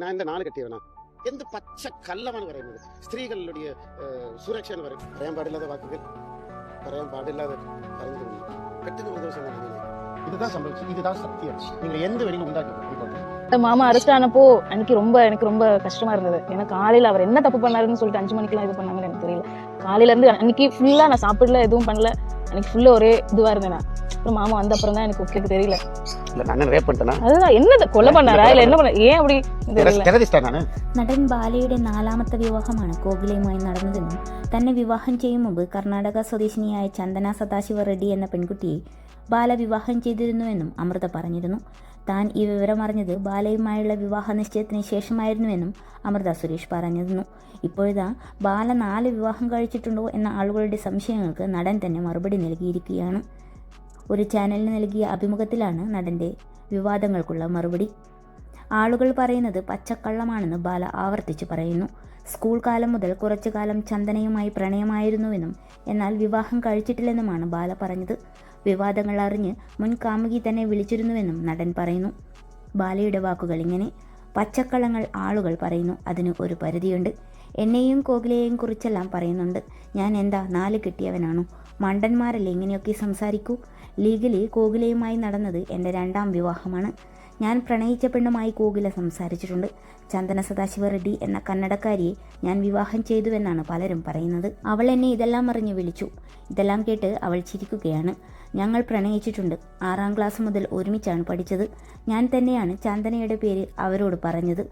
நான் இந்த நாலு கட்டியவனா? எந்த பச்சை கல்லவன் வரையினது ஸ்திரீகளுடைய சுரக்ஷன் வரை பறையம் பாடில்லாத வாக்குகள். பறையம் பாடில்லாத பறந்து கட்டுக்கு உதவசம் இதுதான் சம்பவிச்சு இதுதான் சத்தியம். நீங்க எந்த வெளியில உண்டாக்கி மாமா அரெஸ்ட் ஆனப்போ அன்னைக்கு ரொம்ப எனக்கு ரொம்ப கஷ்டமா இருந்தது. ஏன்னா காலையில அவர் என்ன தப்பு பண்ணாருன்னு சொல்லிட்டு அஞ்சு மணிக்கெல்லாம் இது பண்ணாங்கன்னு எனக்கு தெரியல. காலையில இருந்து அன்னைக்கு ஃபுல்லா நான் சாப்பிடல எதுவும் பண்ணல. அன்னைக்கு ஃபுல்லா ஒரே இதுவா இருந்தேன் அப்புறம் மாமா வந்த அப்புறம் தான் எனக்கு ஓகே தெரியல. இல்ல நான் ரேப் பண்ணிட்டேனா அதுதான் என்ன கொலை பண்ணாரா இல்ல என்ன பண்ண ஏன் அப்படி தெரியல டெரரிஸ்டா நானு നടൻ ബാലയുടെ നാലാമത്തെ വിവാഹമാണ് കോകിലയുമായി നടന്നതെന്നും തന്നെ വിവാഹം ചെയ്യും മുമ്പ് കർണാടക സ്വദേശിനിയായ ചന്ദന സദാശിവ റെഡ്ഡി എന്ന പെൺകുട്ടിയെ ബാല വിവാഹം ചെയ്തിരുന്നുവെന്നും അമൃത പറഞ്ഞിരുന്നു താൻ ഈ വിവരം അറിഞ്ഞത് ബാലയുമായുള്ള വിവാഹ നിശ്ചയത്തിന് ശേഷമായിരുന്നുവെന്നും അമൃത സുരേഷ് പറഞ്ഞിരുന്നു ഇപ്പോഴിതാ ബാല നാല് വിവാഹം കഴിച്ചിട്ടുണ്ടോ എന്ന ആളുകളുടെ സംശയങ്ങൾക്ക് നടൻ തന്നെ മറുപടി നൽകിയിരിക്കുകയാണ് ഒരു ചാനലിന് നൽകിയ അഭിമുഖത്തിലാണ് നടന്റെ വിവാദങ്ങൾക്കുള്ള മറുപടി. ആളുകൾ പറയുന്നത് പച്ചക്കള്ളമാണെന്ന് ബാല ആവർത്തിച്ച് പറയുന്നു. സ്കൂൾ കാലം മുതൽ കുറച്ചു കാലം ചന്ദനയുമായി പ്രണയമായിരുന്നുവെന്നും എന്നാൽ വിവാഹം കഴിച്ചിട്ടില്ലെന്നുമാണ് ബാല പറഞ്ഞത്. വിവാദങ്ങൾ അറിഞ്ഞ് മുൻ കാമുകി തന്നെ വിളിച്ചിരുന്നുവെന്നും നടൻ പറയുന്നു. ബാലയുടെ വാക്കുകൾ ഇങ്ങനെ. പച്ചക്കള്ളങ്ങൾ ആളുകൾ പറയുന്നു. അതിന് ഒരു പരിധിയുണ്ട്. എന്നെയും കോകിലയെയും കുറിച്ചെല്ലാം പറയുന്നുണ്ട്. ഞാൻ എന്താ നാല് കിട്ടിയവനാണോ? മണ്ടന്മാരല്ലേ ഇങ്ങനെയൊക്കെ സംസാരിക്കൂ? ലീഗലി കോകിലയുമായി നടന്നത് എന്റെ രണ്ടാം വിവാഹമാണ്. ഞാൻ പ്രണയിച്ച പെണ്ണുമായി കോകില സംസാരിച്ചിട്ടുണ്ട്. ചന്ദന സദാശിവ റെഡ്ഡി എന്ന കന്നഡക്കാരിയെ ഞാൻ വിവാഹം ചെയ്തുവെന്നാണ് പലരും പറയുന്നത്. അവൾ എന്നെ ഇതെല്ലാം അറിഞ്ഞ് വിളിച്ചു. ഇതെല്ലാം കേട്ട് അവൾ ചിരിക്കുകയാണ്. ഞങ്ങൾ പ്രണയിച്ചിട്ടുണ്ട്. ആറാം ക്ലാസ് മുതൽ ഒരുമിച്ചാണ് പഠിച്ചത്. ഞാൻ തന്നെയാണ് ചന്ദനയുടെ പേര് അവരോട് പറഞ്ഞത്.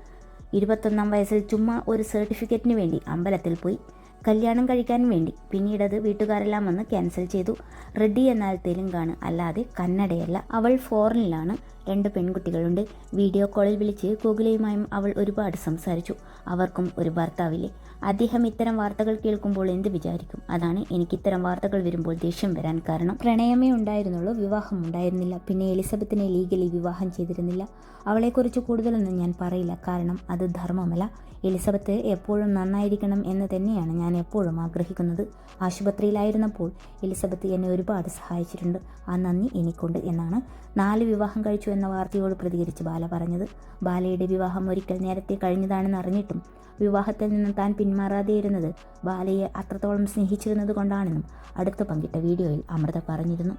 ഇരുപത്തൊന്നാം വയസ്സിൽ ചുമ്മാ ഒരു സർട്ടിഫിക്കറ്റിന് വേണ്ടി അമ്പലത്തിൽ പോയി. കല്യാണം കഴിക്കാൻ വേണ്ടി. പിന്നീടത് വീട്ടുകാരെല്ലാം വന്ന് ക്യാൻസൽ ചെയ്തു. റെഡി എന്നാൽ തെലുങ്കാണ്. അല്ലാതെ കന്നഡയല്ല. അവൾ ഫോറിനിലാണ് രണ്ട് പെൺകുട്ടികളുണ്ട്. വീഡിയോ കോളിൽ വിളിച്ച് ഗോകുലയുമായും അവൾ ഒരുപാട് സംസാരിച്ചു. അവർക്കും ഒരു ഭർത്താവില്ലേ? അദ്ദേഹം ഇത്തരം വാർത്തകൾ കേൾക്കുമ്പോൾ എന്ത് വിചാരിക്കും? അതാണ് എനിക്ക് ഇത്തരം വാർത്തകൾ വരുമ്പോൾ ദേഷ്യം വരാൻ കാരണം. പ്രണയമേ ഉണ്ടായിരുന്നുള്ളൂ വിവാഹം ഉണ്ടായിരുന്നില്ല. പിന്നെ എലിസബത്തിനെ ലീഗലി വിവാഹം ചെയ്തിരുന്നില്ല. അവളെക്കുറിച്ച് കൂടുതലൊന്നും ഞാൻ പറയില്ല. കാരണം അത് ധർമ്മമല്ല. എലിസബത്ത് എപ്പോഴും നന്നായിരിക്കണം എന്ന് തന്നെയാണ് ഞാൻ എപ്പോഴും ആഗ്രഹിക്കുന്നത്. ആശുപത്രിയിലായിരുന്നപ്പോൾ എലിസബത്ത് എന്നെ ഒരുപാട് സഹായിച്ചിട്ടുണ്ട്. ആ നന്ദി എനിക്കുണ്ട് എന്നാണ്. നാല് വിവാഹം കഴിച്ചു എന്ന വാർത്തയോട് പ്രതികരിച്ച് ബാല പറഞ്ഞത്. ബാലയുടെ വിവാഹം ഒരിക്കൽ നേരത്തെ കഴിഞ്ഞതാണെന്ന് അറിഞ്ഞിട്ടും വിവാഹത്തിൽ നിന്ന് താൻ പിന്മാറാതെയിരുന്നത് ബാലയെ അത്രത്തോളം സ്നേഹിച്ചിരുന്നത് കൊണ്ടാണെന്നും അടുത്ത് പങ്കിട്ട വീഡിയോയിൽ അമൃത പറഞ്ഞിരുന്നു.